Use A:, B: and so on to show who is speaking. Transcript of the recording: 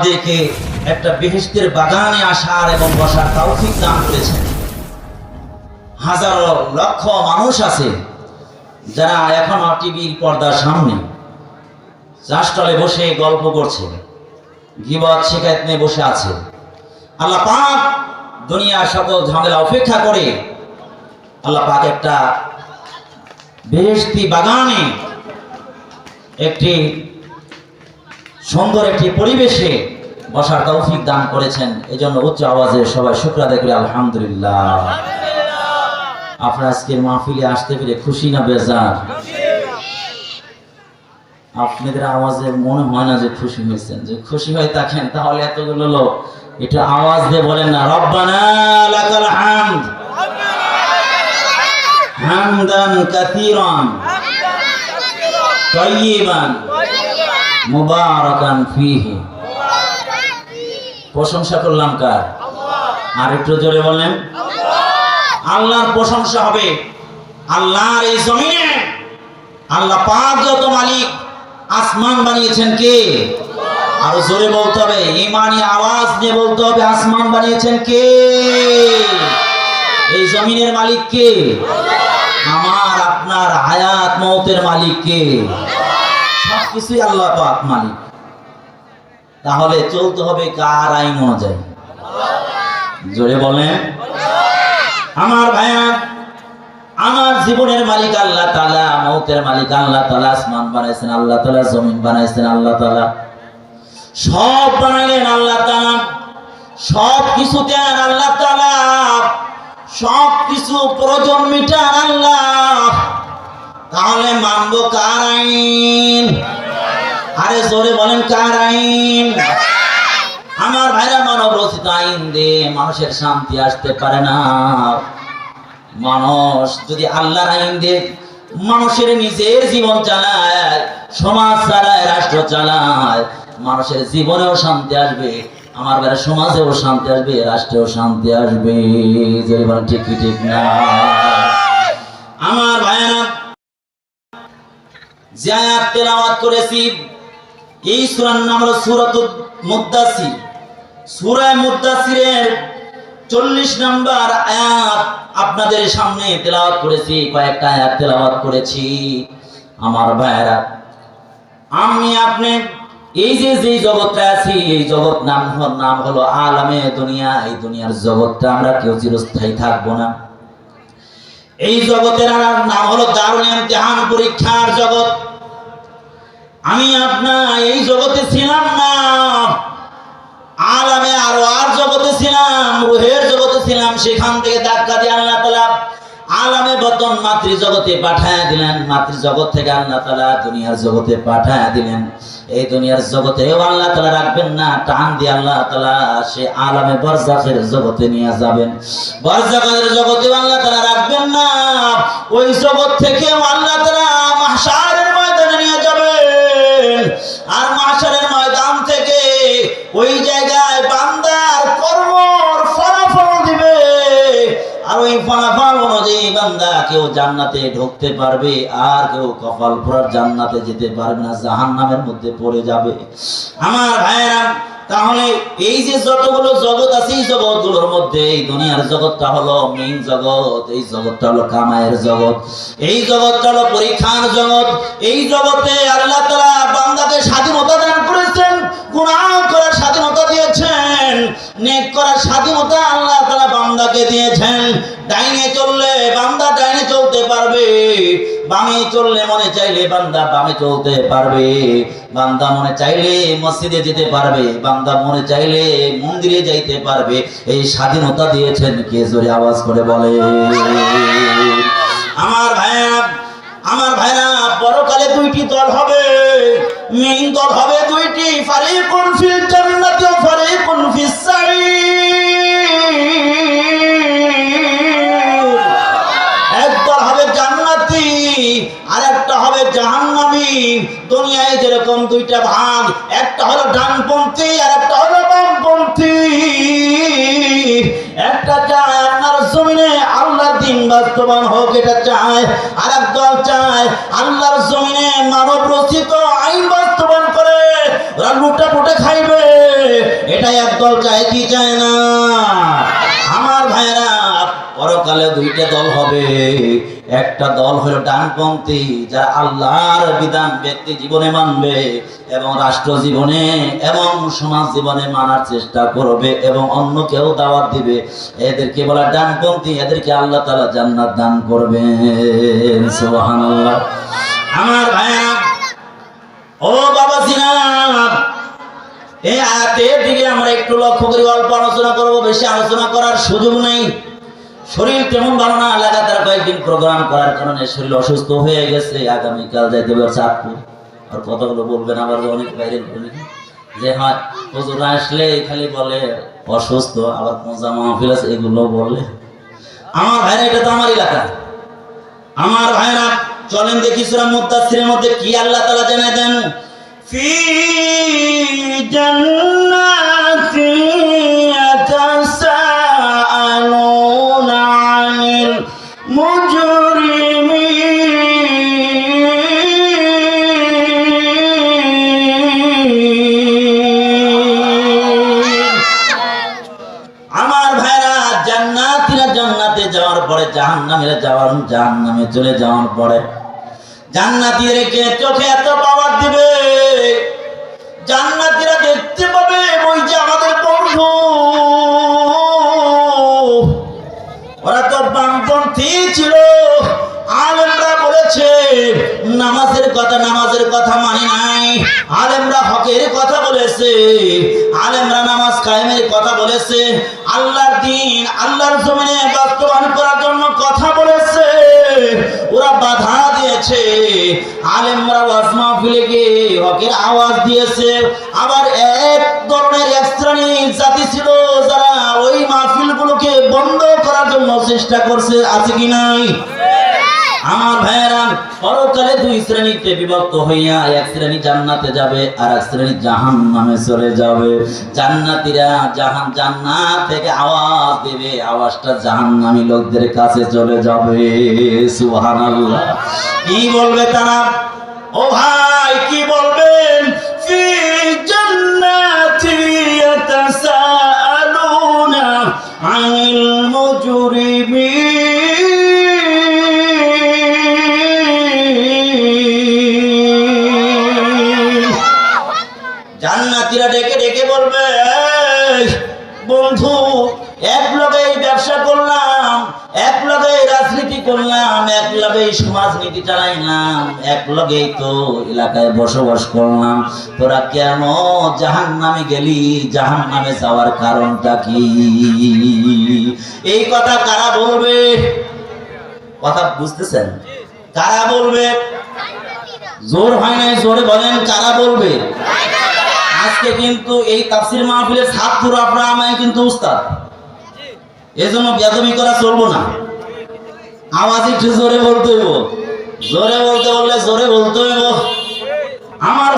A: আমাদেরকে একটা বেহেশতের বাগানে আসার এবং বসার তৌফিক দান করেছেন। হাজারো লক্ষ মানুষ আছে যারা এখনও টিভির পর্দার সামনে চাষটলে বসে গল্প করছে, গিবত শেখায়ত নিয়ে বসে আছে। আল্লাহ পাক দুনিয়ার সকল ঝামেলা উপেক্ষা করে আল্লাহ পাক একটা বেহেশতি বাগানে একটি সুন্দর একটি পরিবেশে বসার তৌফিক দান করেছেন। এই জন্য উচ্চ আওয়াজে সবাই শুক্র আদায় করি আলহামদুলিল্লাহ। আপনার আজকের মাহফিলে আসতে পেরে খুশি না বেজার? আপনাদের আওয়াজে মনে হয় না যে খুশি হয়েছেন। যে খুশি হয়ে থাকেন তাহলে এতগুলো লোক এটা আওয়াজ দিয়ে বলেন না রব্বানা লাকাল হামদ। হামদান কাসীরান তাইয়িবান প্রশংসা করলাম কার? আর একটু জোরে বলেন। আল্লাহর প্রশংসা হবে। আল্লাহর এই জমিনে আল্লাহ পাক যত মালিক, আসমান বানিয়েছেন কে? আর জোরে বলতে হবে। ইমানি আওয়াজ দিয়ে বলতে হবে, আসমান বানিয়েছেন কে? এই জমিনের মালিক কে? আমার, আপনার হায়াত মৌতের মালিক কে? সবকিছুই আল্লাহ পাক মালিক। তাহলে চলতে হবে কার আইন অনুযায়ী? জোরে বলেন। আমার ভাইয়া, আমার জীবনের মালিক আল্লাহ তালা মৌতের মালিক আল্লাহ তালা আসমান বানাইছেন আল্লাহ তালা জমিন বানাইছেন আল্লাহ তালা সব বানাইলেন আল্লাহ তালা সব কিছু দেন আল্লাহ তালা সব কিছু প্রয়োজন মিটান আল্লাহ। তাহলে মানব কার আইন? আরে জোরে বলেন, কার আইন? আমার ভাইরা মানব রচিত আইন দিয়ে মানুষের শান্তি আসতে পারে না। মানুষ যদি আল্লাহর আইন দিয়ে মানুষের নিজের জীবন চালায়, সমাজ চালায়, রাষ্ট্র চালায়, মানুষের জীবনেও শান্তি আসবে, আমার বেলা সমাজেও শান্তি আসবে, রাষ্ট্রেও শান্তি আসবে। ঠিক কি, ঠিক না? আমার ভাইয়েরা, যে তেলাওয়াত করেছি এই সুরার নাম হলো সূরাতুল মুদ্দাসির সুরায় মুদ্দাসিরের 40 নম্বর আয়াত আপনাদের সামনে তেলাওয়াত করেছি, কয়েকটা আয়াত তেলাওয়াত করেছি। আমার ভাইয়েরা, আমি আপনি এই যে যে জগৎটা আছি, এই জগৎ নাম নাম হলো আলামে দুনিয়া। এই দুনিয়ার জগৎটা আমরা কেউ চিরস্থায়ী থাকব না। এই জগতের নাম হলো দারুণ ইমতিহান পরীক্ষার জগৎ। আমি আপনার এই জগতে ছিলাম না। আলামে আরও আর জগতে ছিলাম, রুহের জগতে ছিলাম, সেখান থেকে ধাক্কা দিয়ে আল্লাহ তালা আলামে বতন মাতৃ জগতে পাঠায় দিলেন। মাতৃ জগৎ থেকে আল্লাহ তালা দুনিয়ার জগতে পাঠায় দিলেন। এই দুনিয়ার জগতেও আল্লাহ তালা রাখবেন না, টান দিয়ে আল্লাহ তালা সে আলামে বরজাখের জগতে নিয়ে যাবেন। বরজাখের জগতেও আল্লাহ তালা রাখবেন না। ওই জগৎ থেকে আল্লাহ তালা ওই জায়গায় বান্দার কর্মর ফলাফল দিবে। আর ওই ফলাফল অনুযায়ী বান্দা কেউ জান্নাতে ঢুকতে পারবে, আর কেউ কপাল পুরার জান্নাতে যেতে পারবে না, জাহান্নামের মধ্যে পড়ে যাবে। আমার ভাইয়েরা, তাহলে এই যে যতগুলো জগৎ আছে, এই জগৎগুলোর মধ্যে এই দুনিয়ার জগৎটা হলো মেইন জগৎ, এই জগৎটা হলো কামায়ের জগৎ, এই জগৎটা হলো পরীক্ষার জগৎ, এই জগতে আল্লাহ তাআলা বান্দাকে স্বাধীনতা স্বাধীনতা আল্লাহ তাআলা বান্দাকে দিয়েছেন। ডাইনে চললে বান্দা ডাইনে চলতে পারবে, বামে চললে মনে চাইলে বান্দা বামে চলতে পারবে। বান্দা মনে চাইলে মসজিদে যেতে পারবে, বান্দা মনে চাইলে মন্দিরে যাইতে পারবে। এই স্বাধীনতা দিয়েছেন কে জোরে আওয়াজ করে বলে। আমার ভাইরা আমার ভাইরা পরকালে দুইটি দল হবে, মেইন দল হবে দুইটি, ফারিকুন ফিল জান্নাতি। বাস্তবায়ন হোক, এটা চায় আর দল চায়, আল্লাহর জমিনে মানব রচিত আইন বাস্তবায়ন করে, ওরা লুটা পুটে খাইবে, এটাই একদল চায়, কি চায় না? আমার ভাইরা পরকালে দুইটা দল হবে। একটা দল হলো ডানপন্থী, যারা আল্লাহর বিধান ব্যক্তি জীবনে মানবে এবং রাষ্ট্র জীবনে এবং সমাজ জীবনে মানার চেষ্টা করবে এবং অন্য কেউ দাওয়াত দিবে। এদেরকে বলা ডানপন্থী, এদেরকে আল্লাহ তাআলা জান্নাত দান করবেন। সুবহানাল্লাহ। আমার ও বাবা সিনাব এই আয়াতের দিকে আমরা একটু লক্ষ্য করি, অল্প আলোচনা করব, বেশি আলোচনা করার সুযোগ নেই। শরীর কেমন ভালো না? লাগাতার কয়েকদিন প্রোগ্রাম করার কারণে শরীর অসুস্থ হয়ে গেছে। আগামীকাল যাইতে হবে চাঁদপুর। আর কথাগুলো বলবেন আবার অনেক বাইরে যে হয়, হুজুর আসলে খালি বলে, অসুস্থ, আবার পূজা মাহফিল আছে, এগুলো বলে। আমার ভাইরা, এটা তো আমার এলাকা আমার ভাইরা, চলেন দেখি সূরা মুদাথিরের মধ্যে কি আল্লাহ তাআলা জানায় দেন। ফি জান্নাতি আমার ভাইরা জান্নাতীরা জান্নাতে যাওয়ার পরে, জাহান্নামীরা যাওয়ার, জাহান্নামে চলে যাওয়ার পরে, জান্নাতীদেরকে চোখে এত পাওয়ার দিবে, জান্নাতীরা দেখতে পাবে ওই যে আমাদের বন্ধু ওরা তো বামপন্থী ছিল। আলেমরা বলেছে, নামাজের কথা নামাজের কথা মানি নাই। আলেমরা হকের কথা বলেছে। আলেমরা নামাজ কায়েমের কথা বলেছে। আল্লাহর দিন, আল্লাহর জমিনে বাস্তবায়ন করার জন্য কথা বলেছে। ওরা বাধা দিয়েছে। আলেমরা ওয়াজ মাহফিলে গিয়ে হকের আওয়াজ দিয়েছে। আবার এক ধরনের এক শ্রেণির জাতি ছিল যারা ওই করার জন্য চেষ্টা করছে, আছে কি নাই? আমার ভাইয়েরা, পরকালে দুই শ্রেণীতে বিভক্ত হইয়া এক শ্রেণি জান্নাতে যাবে আর এক শ্রেণি জাহান নামে চলে যাবে। জান্নাতীরা জাহান জান্নাত থেকে আওয়াজ দেবে, আওয়াজটা জাহান্নামী লোকদের কাছে চলে যাবে। সুবহানাল্লাহ। কি বলবে তারা? ও ভাই, কি বলবেন জান্নাতীরা ডেকে ডেকে বলবে বন্ধু, এক লগে ব্যবসা করলাম, এক লগে রাজনীতি করলাম, এক লগে সমাজনীতি চালাইলাম, এক লগেই তো এলাকায় বসবাস করলাম। তোরা কেন জাহান নামে গেলি? জাহান নামে যাওয়ার কারণটা কি? এই কথা কারা বলবে? কথা বুঝতেছেন? কারা বলবে? জোর হয় নাই? জোরে বলেন, কারা বলবে? আজকে কিন্তু এই তাফসির মাহফিলের ছাত্র আপনারা আমায় কিন্তু উস্তাদ। এজন্য বেদমি করা চলবো না। আওয়াজ একটু জোরে বলতে হইব। জোরে বলতে বললে জোরে বলতে হইব। আমার